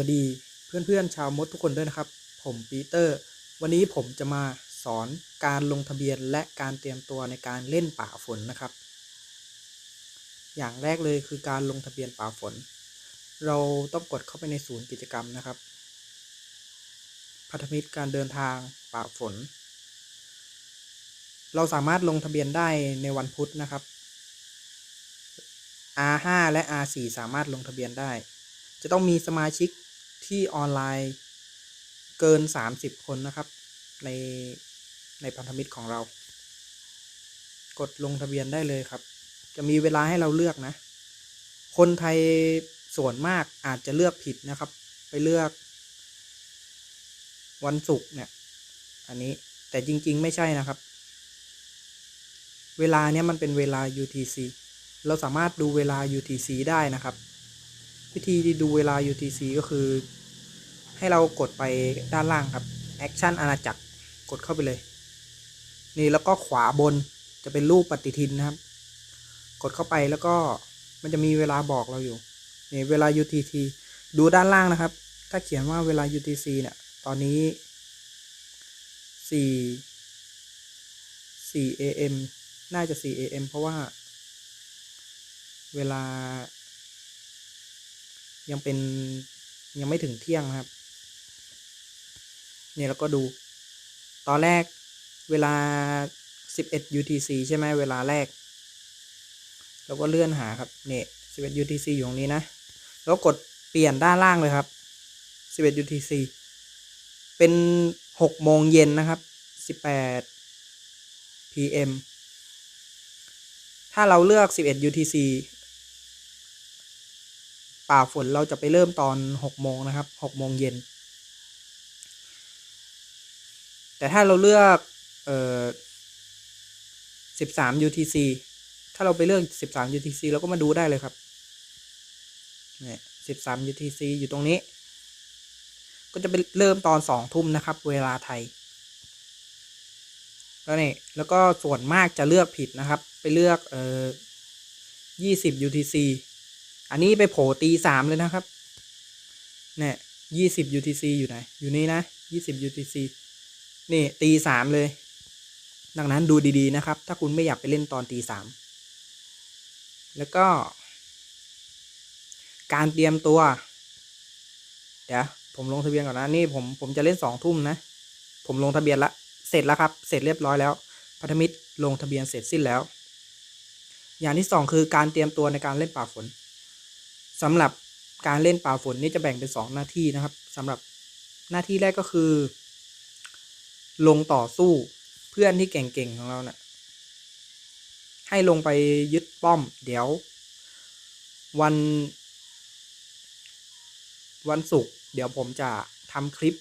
สวัสดีเพื่อนๆชาวมดทุกคนด้วยนะครับ ผมปีเตอร์ วันนี้ผมจะมาสอนการลงทะเบียนและการเตรียมตัวในการเล่นป่าฝนนะครับ อย่างแรกเลยคือการลงทะเบียนป่าฝน เราต้องกดเข้าไปในศูนย์กิจกรรมนะครับ พันธมิตรการเดินทางป่าฝน เราสามารถลงทะเบียนได้ในวันพุธนะครับ R5 และ R4 สามารถลงทะเบียนได้ จะต้องมีสมาชิก ที่ออนไลน์เกิน 30 คนนะครับ ในในพันธมิตรของเรา กดลงทะเบียนได้เลยครับ จะมีเวลาให้เราเลือกนะ คนไทยส่วนมากอาจจะเลือกผิดนะครับ ไปเลือก วันศุกร์เนี่ย อันนี้แต่จริง ๆ ไม่ใช่นะครับ เวลาเนี้ยมันเป็นเวลา UTC เราสามารถดูเวลา UTC ได้นะครับ วิธีดูเวลา UTC ก็คือ ให้เรากดไปด้านล่างครับ Action อาณาจักรกดเข้าไปเลย นี่แล้วก็ขวาบนจะเป็นรูปปฏิทินนะครับ กดเข้าไปแล้วก็มันจะมีเวลาบอกเราอยู่นี่เวลา UTC ดูด้านล่างนะครับ ถ้าเขียนว่าเวลา UTC เนี่ย ตอนนี้ 4 4 AM น่าจะ 4 AM เพราะว่า เวลา ยังเป็นยังไม่ถึงเที่ยงนะครับ เนี่ยแล้วก็ดู ตอนแรกเวลา 11 UTC ใช่ไหมเวลาแรกแล้วก็เลื่อนหาครับ เนี่ย11 UTC อยู่ตรงนี้นะ แล้วกดเปลี่ยนด้านล่างเลยครับ 11 UTC เป็น6โมงเย็นนะครับ 18 PM ถ้าเราเลือก 11 UTC ป่าฝนเราจะไปเริ่มตอน6โมงนะครับ6โมงเย็น แต่ถ้าเราเลือกเอ่อ13 UTC ถ้าเราไปเลือก13 UTC เราก็มาดูได้เลยครับเนี่ย13 UTC อยู่ตรงนี้ ก็จะเป็นเริ่มตอน 2 ทุ่มนะครับ เวลาไทย แล้วนี่แล้วก็ส่วนมากจะเลือกผิดนะครับ ไปเลือกเอ่อ20 UTC อันนี้ไปโผล่ตีสามเลยนะครับ เนี่ยยี่สิบ UTC อยู่ไหน อยู่นี่นะยี่สิบ UTC นี่ตีสามเลย ดังนั้นดูดีๆนะครับ ถ้าคุณไม่อยากไปเล่นตอนตีสามแล้วก็ การเตรียมตัว เดี๋ยวผมลงทะเบียนก่อนนะ นี่ผมผมจะเล่นสองทุ่มนะ ผมลงทะเบียนละ เสร็จแล้วครับ เสร็จเรียบร้อยแล้ว พันธมิตรลงทะเบียนเสร็จสิ้นแล้ว อย่างที่สองคือการเตรียมตัวในการเล่นป่าฝน สำหรับการเล่นป่าฝนนี่จะแบ่งเป็นสองหน้าที่นะครับสำหรับหน้าที่แรกก็คือ ลงต่อสู้เพื่อนที่เก่งๆของเราเนะ่ะให้ลงไปยึดป้อม เดี๋ยว วัน วันศุกร์เดี๋ยวผมจะทำคลิป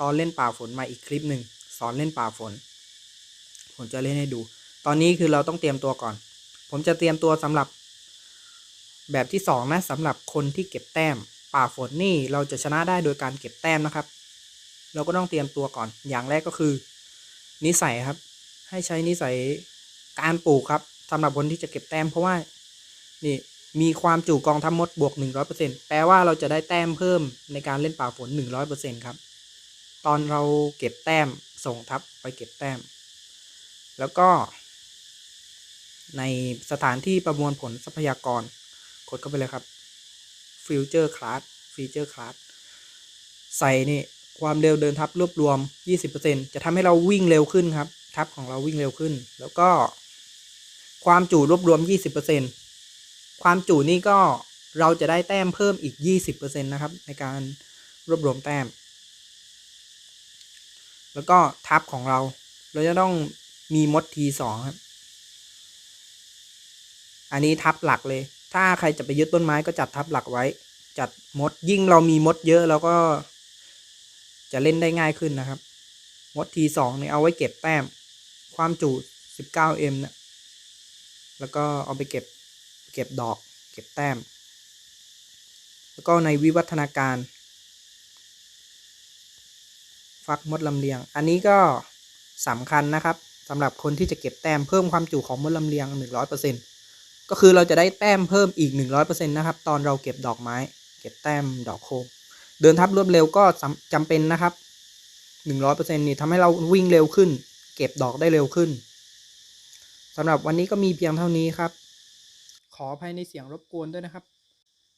ตอนเล่นป่าฝนมาอีกคลิปหนึ่งสอนเล่นป่าฝน ผมจะเล่นให้ดู ตอนนี้คือเราต้องเตรียมตัวก่อน ผมจะเตรียมตัวสำหรับ แบบที่สองนะสำหรับคนที่เก็บแต้ม ป่าฝนนี่เราจะชนะได้โดยการเก็บแต้มนะครับ เราก็ต้องเตรียมตัวก่อน อย่างแรกก็คือ นิสัยครับ ให้ใช้นิสัยการปลูกครับสำหรับคนที่จะเก็บแต้มเพราะว่านี่มีความจุกองทัพมดบวก 100%แปลว่าเราจะได้แต้มเพิ่มในการเล่นป่าฝน 100%ครับตอนเราเก็บแต้มส่งทัพไปเก็บแต้ม แล้วก็ ในสถานที่ประมวลผลทรัพยากร กดเข้าไปเลยครับ Future Class Feature Class ใส่นี่ความเร็วเดินทับรวบรวม 20%จะทำให้เราวิ่งเร็วขึ้นครับ ทับของเราวิ่งเร็วขึ้น แล้วก็ ความจุรวบรวม 20%ความจุนี่ก็เราจะได้แต้มเพิ่มอีก 20%นะครับ ในการรวบรวมแต้ม แล้วก็ทับของเรา เราจะต้องมีมด T2 ครับ อันนี้ทับหลักเลย ถ้าใครจะไปยึดต้นไม้ก็จัดทับหลักไว้ จัดมดยิ่งเรามีมดเยอะเราก็ จะเล่นได้ง่ายขึ้นนะครับ มดทีสองเนี่ยเอาไว้เก็บแต้ม ความจุ 19m เนี่ยแล้วก็เอาไปเก็บเก็บดอก เก็บแต้ม แล้วก็ในวิวัฒนาการ ฟักมดลำเลียง อันนี้ก็สำคัญนะครับสำหรับคนที่จะเก็บแต้มเพิ่มความจุของมดลำเลียง 100% ก็คือเราจะได้แต้มเพิ่มอีก 100%นะครับ ตอนเราเก็บดอกไม้ เก็บแต้มดอกโคม เดินทับรวดเร็วก็สำจำเป็นนะครับหนึ่งร้อยเปอร์เซ็นนี่ทำให้เราวิ่งเร็วขึ้น เก็บดอกได้เร็วขึ้นสำหรับวันนี้ก็มีเพียงเท่านี้ครับ ขออภัยในเสียงรบกวนด้วยนะครับ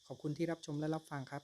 ขอบคุณที่รับชมและรับฟังครับ